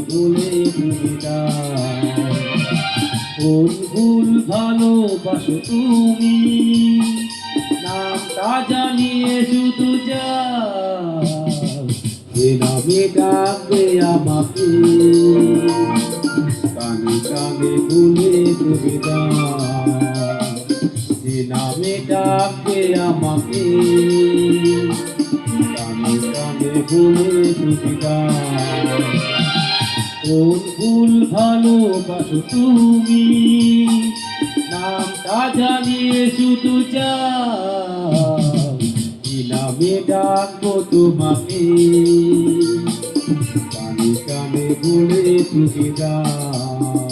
কানে বলে তুমি দাও কোন ভুল ভালোবাসো তুমি। নামটা জানিয়ে শুধু যাও। ডাকবে আমাকে। কানে কানে ভুলে দাও। যে নামে ডাকবে আমাকে। কানে কানে ভুলে দাও। কোন ভুল ভালোবাসো তুমি। নামটা জানিয়ে শুধু কি নামে ডাকবো তোমাকে। কানে কানে বলে তুমি দাও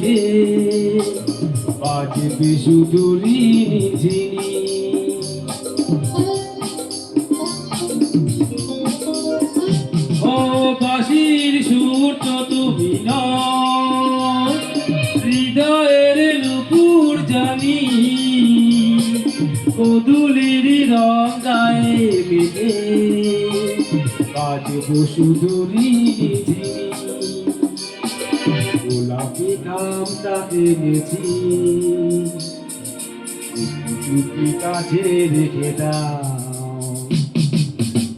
মেঘে বাজবে শুধু ঝিনি ও বাঁশির সুর তুমি হৃদয়ের নুপুর জানি। কদুলির রং গায়ে নামটা এনেছি চুপি কাছে রেখে দাও।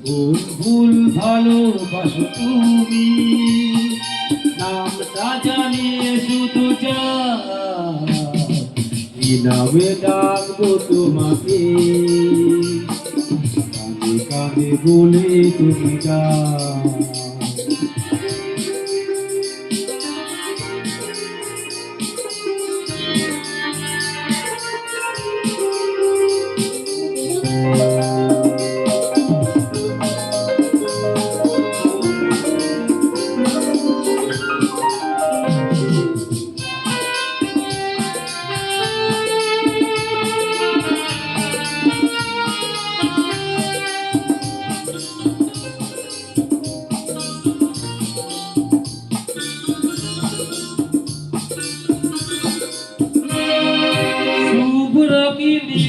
ভুল ভুল ভালোবাসো তুমি। নামটা জানিয়ে শুধু কি নামে ডাকবো তোমাকে? কানে কানে বলে তুমি গাও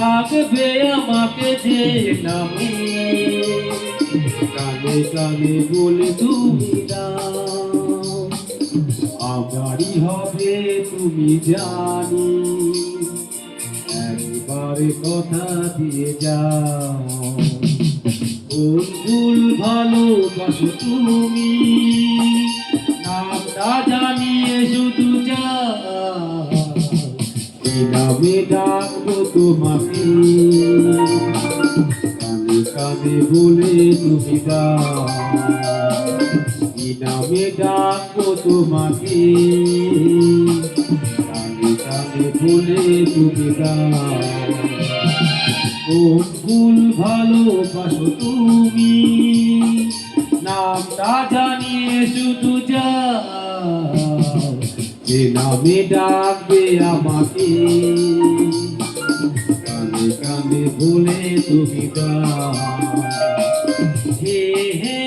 ডাকবে আমাকে যে নামে। কানে কানে বলে তুমি আমারই হবে তুমি জানি। একবারে কথা দিয়ে যাও। কোন ভুল ভালোবাসো তুমি, নামটা জানিয়ে শুধু যাও। নামে ডাকবো তোমাকে। কানে কানে বলে তুমি এই নামে ডাকবো তোমাকে। কানে কানে বলে তুমি ও ফুল ভালোবাসো তুমি। নামটা জানিয়ে শুধু যাও যে নামে ডাকবে আমাকে। কানে কানে ভুলে তুমি হে হে